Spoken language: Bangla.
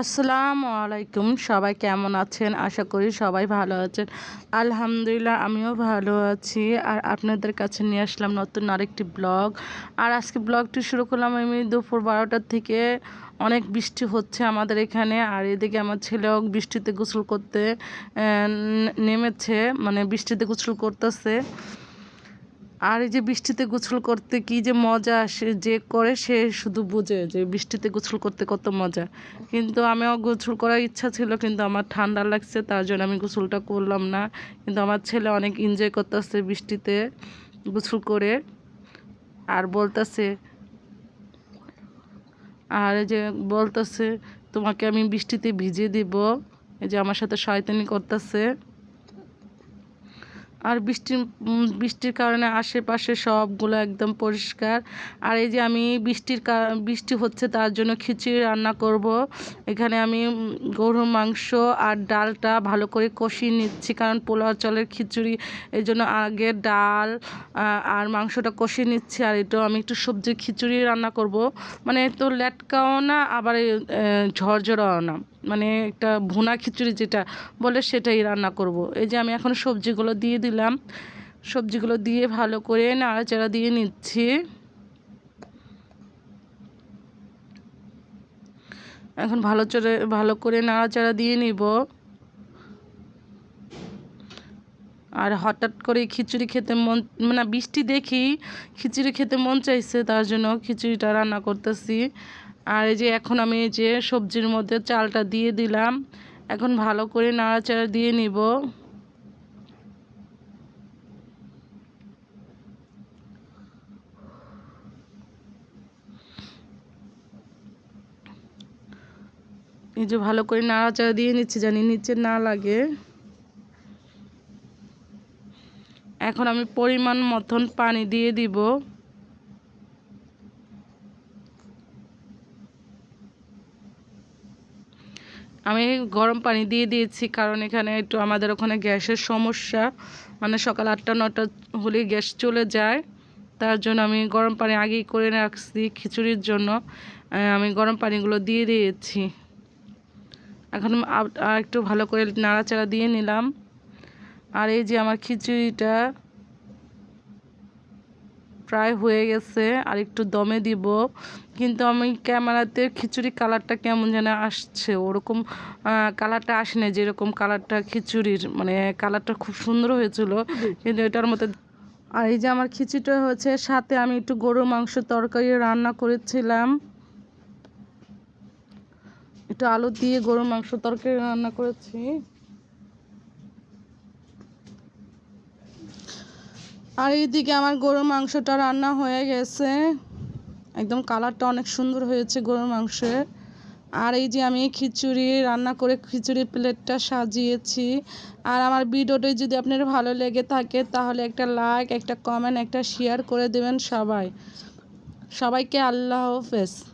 আসসালামু আলাইকুম। সবাই কেমন আছেন? আশা করি সবাই ভালো আছেন। আলহামদুলিল্লাহ, আমিও ভালো আছি। আর আপনাদের কাছে নিয়ে আসলাম নতুন আরেকটি ব্লগ। আর আজকে ব্লগটি শুরু করলাম আমি দুপুর বারোটার থেকে। অনেক বৃষ্টি হচ্ছে আমাদের এখানে। আর এদিকে আমার ছেলেও বৃষ্টিতে গোসল করতে নেমেছে। মানে বৃষ্টিতে গোসল করতেছে। আর এই যে বৃষ্টিতে গোসল করতে কি যে মজা সে যে করে সে শুধু বুঝে যে বৃষ্টিতে গোসল করতে কত মজা। কিন্তু আমিও গোসল করার ইচ্ছা ছিল, কিন্তু আমার ঠান্ডা লাগছে, তার জন্য আমি গোসলটা করলাম না। কিন্তু আমার ছেলে অনেক এনজয় করতেছে বৃষ্টিতে গোসল করে আর বলতেছে, আর এই যে বলতেছে, তোমাকে আমি বৃষ্টিতে ভিজিয়ে দিব। এই যে আমার সাথে শয়তানি করতেছে। আর বৃষ্টির বৃষ্টির কারণে আশেপাশে সবগুলো একদম পরিষ্কার। আর এই যে আমি বৃষ্টির বৃষ্টি হচ্ছে তার জন্য খিচুড়ি রান্না করব। এখানে আমি গরুর মাংস আর ডালটা ভালো করে কষিয়ে নিচ্ছি, কারণ পোলাও চলের খিচুড়ি, এই জন্য আগে ডাল আর মাংসটা কষিয়ে নিচ্ছি, আর এটাও আমি একটু সবজি খিচুড়ি রান্না করব। মানে তো লেটকাও না, আবার ঝরঝরাও না। মানে একটা ভুনা খিচুড়ি যেটা বলে সেটাই রান্না করব। এই যে আমি এখন সবজিগুলো দিয়ে দিলাম। সবজিগুলো দিয়ে ভালো করে নাড়াচাড়া দিয়ে নিচ্ছি। এখন ভালো চড়ে, ভালো করে নাড়াচাড়া দিয়ে নিব। আর হঠাৎ করে খিচুড়ি খেতে মন মানে বৃষ্টি দেখি, খিচুড়ি খেতে মন চাইছে, তার জন্য খিচুড়িটা রান্না করতেছি। আর এই যে এখন আমি যে সবজির মধ্যে চালটা দিয়ে দিলাম। এখন ভালো করে নাড়াচাড়া দিয়ে নিব। এই যে ভালো করে নাড়াচাড়া দিয়ে নিচ্ছি, জানি নিচে না লাগে। এখন আমি পরিমাণ মতন পানি দিয়ে দিব। আমি গরম পানি দিয়ে দিয়েছি, কারণ এখানে একটু আমাদের ওখানে গ্যাসের সমস্যা। মানে সকাল আটটা, নটা হলে গ্যাস চলে যায়। তার জন্য আমি গরম পানি আগেই করে রাখছি খিচুড়ির জন্য। আমি গরম পানিগুলো দিয়ে দিয়েছি। এখন একটু ভালো করে নাড়াচাড়া দিয়ে নিলাম। আর এই যে আমার খিচুড়িটা প্রায় হয়ে গেছে, আর একটু দমে দিব। কিন্তু আমি ক্যামেরাতে খিচুড়ি কালারটা কেমন যেন আসছে, ওরকম কালারটা আসেনি যেরকম কালারটা খিচুড়ির মানে কালারটা খুব সুন্দর হয়েছিল, কিন্তু এটার মধ্যে আর এই যে আমার খিচুড়িটা হয়েছে, সাথে আমি একটু গরুর মাংস তরকারি রান্না করেছিলাম। একটু আলু দিয়ে গরুর মাংস তরকারি রান্না করেছি। আর এইদিকে আমার গরুর মাংসটা রান্না হয়ে গেছে। একদম কালারটা অনেক সুন্দর হয়েছে গরুর মাংসের। আর এই যে আমি খিচুড়ি রান্না করে খিচুড়ির প্লেটটা সাজিয়েছি। আর আমার ভিডিওটি যদি আপনার ভালো লেগে থাকে, তাহলে একটা লাইক একটা কমেন্ট একটা শেয়ার করে দেবেন সবাই। সবাইকে আল্লাহ হাফেজ।